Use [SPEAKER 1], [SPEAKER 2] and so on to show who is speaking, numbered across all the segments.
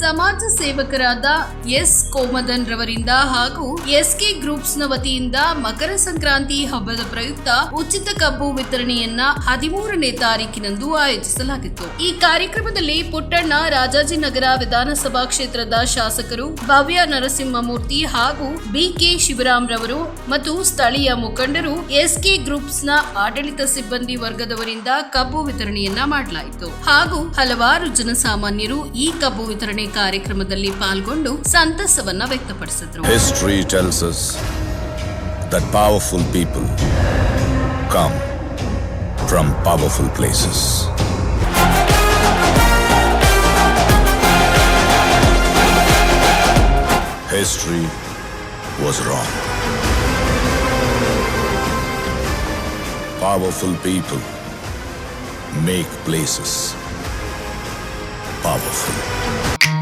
[SPEAKER 1] ಸಮಾಜ ಸೇವಕರಾದ ಎಸ್ ಕೋಮದನ್ ರವರಿಂದ ಹಾಗೂ ಎಸ್ಕೆ ಗ್ರೂಪ್ಸ್ನ ವತಿಯಿಂದ ಮಕರ ಸಂಕ್ರಾಂತಿ ಹಬ್ಬದ ಪ್ರಯುಕ್ತ ಉಚಿತ ಕಬ್ಬು ವಿತರಣೆಯನ್ನ ಹದಿಮೂರನೇ ತಾರೀಕಿನಂದು ಆಯೋಜಿಸಲಾಗಿತ್ತು. ಈ ಕಾರ್ಯಕ್ರಮದಲ್ಲಿ ಪುಟ್ಟಣ್ಣ ರಾಜಾಜಿನಗರ ವಿಧಾನಸಭಾ ಕ್ಷೇತ್ರದ ಶಾಸಕರು ಭವ್ಯ ನರಸಿಂಹಮೂರ್ತಿ ಹಾಗೂ ಬಿಕೆ ಶಿವರಾಮ್ ರವರು ಮತ್ತು ಸ್ಥಳೀಯ ಮುಖಂಡರು ಎಸ್ಕೆ ಗ್ರೂಪ್ಸ್ನ ಆಡಳಿತ ಸಿಬ್ಬಂದಿ ವರ್ಗದವರಿಂದ ಕಬ್ಬು ವಿತರಣೆಯನ್ನ ಮಾಡಲಾಯಿತು. ಹಾಗೂ ಹಲವಾರು ಜನಸಾಮಾನ್ಯರು ಈ ಕಬ್ಬು ವಿತರಣೆ ಕಾರ್ಯಕ್ರಮದಲ್ಲಿ ಪಾಲ್ಗೊಂಡು ಸಂತಸವನ್ನ ವ್ಯಕ್ತಪಡಿಸಿದ್ರು
[SPEAKER 2] History tells us that powerful people come from powerful places. History was wrong. Powerful people make places Powerful.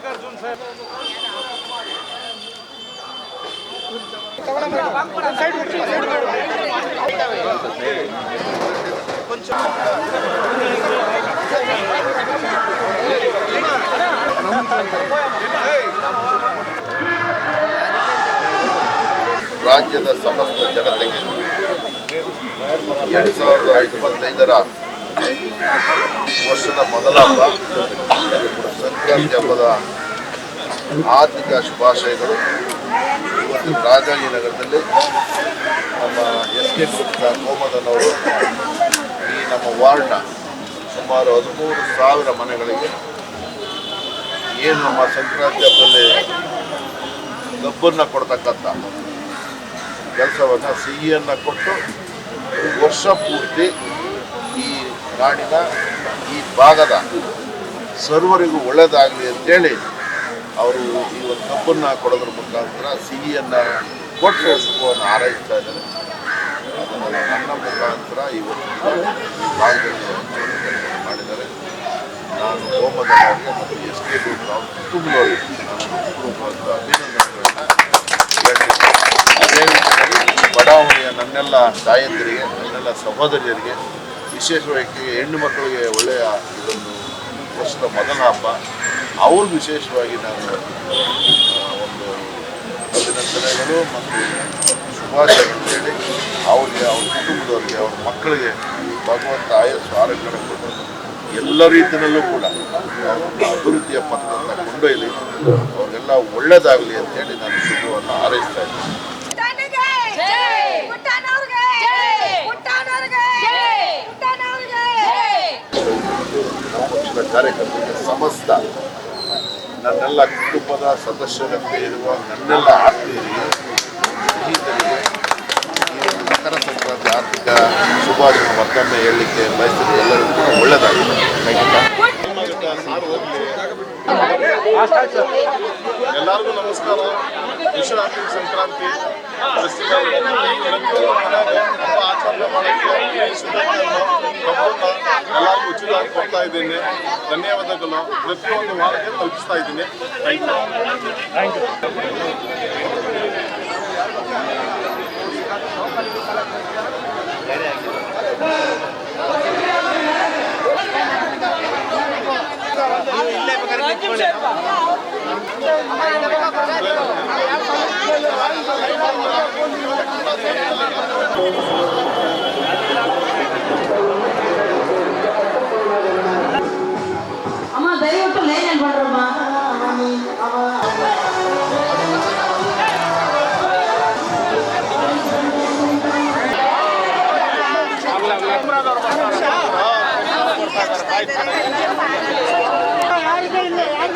[SPEAKER 3] Mallikarjun sir
[SPEAKER 4] ರಾಜ್ಯದ ಸಮಸ್ತ ಜನತೆಗೆ ಎರಡು ಸಾವಿರದ ಇಪ್ಪತ್ತೈದರ ವರ್ಷದ ಮೊದಲ ಹಬ್ಬ ಸಂಕ್ರಾಂತಿ ಹಬ್ಬದ ಆರ್ಥಿಕ ಶುಭಾಶಯಗಳು ಇವತ್ತು ರಾಜಾಜಿನಗರದಲ್ಲಿ ನಮ್ಮ ಎಸ್ ಕೆ ಗುಪ್ತ ಕೋಮದನವರು ಈ ನಮ್ಮ ವಾರ್ಡ್ನ ಸುಮಾರು ಹದಿಮೂರು ಸಾವಿರ ಮನೆಗಳಿಗೆ ಏನು ನಮ್ಮ ಸಂಕ್ರಾಂತಿ ಹಬ್ಬದಲ್ಲಿ ಕಬ್ಬನ್ನು ಕೊಡ್ತಕ್ಕಂಥ ಕೆಲಸವನ್ನು ಸಿಹಿಯನ್ನು ಕೊಟ್ಟು ವರ್ಷ ಪೂರ್ತಿ ಈ ನಾಡಿನ ಈ ಭಾಗದ ಸರ್ವರಿಗೂ ಒಳ್ಳೆಯದಾಗಲಿ ಅಂತೇಳಿ ಅವರು ಈ ಒಂದು ಕಬ್ಬನ್ನು ಕೊಡೋದ್ರ ಮುಖಾಂತರ ಸಿಹಿಯನ್ನು ಕೊಟ್ಟು ಶುಭವನ್ನು ಆರೈಸ್ತಾ ಇದ್ದಾರೆ ಅದನ್ನು ನನ್ನ ಮುಖಾಂತರ ಇವತ್ತು ಮಾಡಿದ್ದಾರೆ ನಾನು ಹೋಮದ ಮತ್ತು ಎಸ್ ಕೆ ಡಿ. ಬಡಾವಣೆಯ ನನ್ನೆಲ್ಲ ತಾಯಂದಿರಿಗೆ ನನ್ನೆಲ್ಲ ಸಹೋದರಿಯರಿಗೆ, ವಿಶೇಷವಾಗಿ ಹೆಣ್ಣು ಮಕ್ಕಳಿಗೆ ಒಳ್ಳೆಯ ಇದೊಂದು ವರ್ಷದ ಮೊದಲ ಹಬ್ಬ. ಅವ್ರು ವಿಶೇಷವಾಗಿ ನಾನು ಒಂದು ಅಭಿನಂದನೆಗಳು ಮತ್ತು ಶುಭಾಶಯಗಳು ಹೇಳಿ ಅವ್ರಿಗೆ, ಅವ್ರ ಕುಟುಂಬದವ್ರಿಗೆ, ಅವ್ರ ಮಕ್ಕಳಿಗೆ ಭಗವಂತ ಆಯಸ್ಸು ಆರೋಗ್ಯ ಕೊಟ್ಟು ಎಲ್ಲ ರೀತಿಯಲ್ಲೂ ಕೂಡ ಅಭಿವೃದ್ಧಿಯ ಪಥದತ್ತ ಕೊಂಡೊಯ್ಯಲಿ ಅವ್ರಿಗೆಲ್ಲ ಒಳ್ಳೆಯದಾಗಲಿ ಅಂತೇಳಿ ನಾನು ಶುಭವನ್ನು ಹಾರೈಸ್ತಾ ಇದ್ದೀನಿ. ಕಾರ್ಯಕರ್ತರಿಗೆ ಸಮಸ್ತ ನನ್ನೆಲ್ಲ ಕುಟುಂಬದ ಸದಸ್ಯರಂತೆ ಇರುವ ನನ್ನೆಲ್ಲ ಆತ್ಮೀಯರಿಗೆ, ಸ್ನೇಹಿತರಿಗೆ ಮಕರ ಸಂಕ್ರಾಂತಿ ಆರ್ಥಿಕ ಶುಭಾಶಯ ಮತ್ತೊಮ್ಮೆ ಹೇಳಲಿಕ್ಕೆ ಬಯಸ್ತೀನಿ. ಎಲ್ಲರಿಗೂ ಕೂಡ ಒಳ್ಳೆಯದಾಗಿದೆ
[SPEAKER 5] ಎಲ್ಲರಿಗೂ ನಮಸ್ಕಾರ. ಸಂಕ್ರಾಂತಿ ಪ್ರತಿಯೊಂದು ಮನೆಗೆ ಹಬ್ಬ ಆಚರಣೆ ಮಾಡೋಕ್ಕೆ ಎಲ್ಲರಿಗೂ ಉಚಿತವಾಗಿ ಕೊಡ್ತಾ ಇದ್ದೀನಿ. ಧನ್ಯವಾದಗಳು. ಪ್ರತಿಯೊಂದು ವಾರಕ್ಕೆ ತಲುಪಿಸ್ತಾ ಇದ್ದೀನಿ. ಥ್ಯಾಂಕ್ ಯು
[SPEAKER 6] 再来一个再来一个来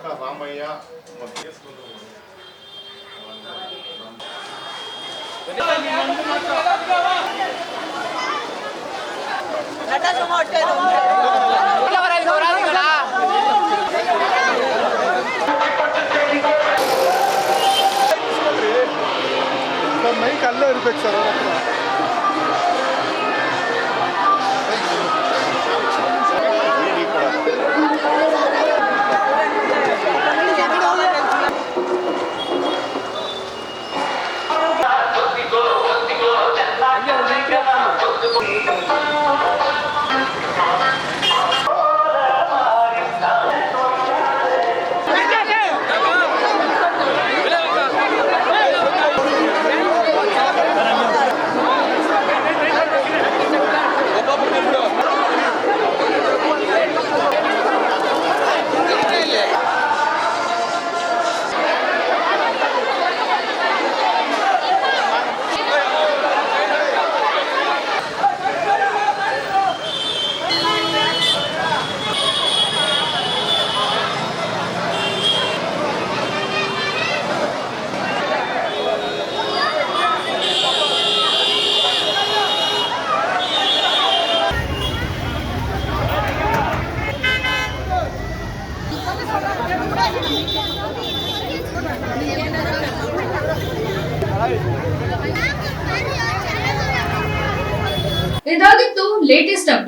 [SPEAKER 5] ಇವಾಗ ತನಕ ರಾಮಯ್ಯ ಮತ್ತು
[SPEAKER 7] ಮೈಕ್ ಅಲ್ಲೇ ಇರ್ಬೇಕು ಸರ್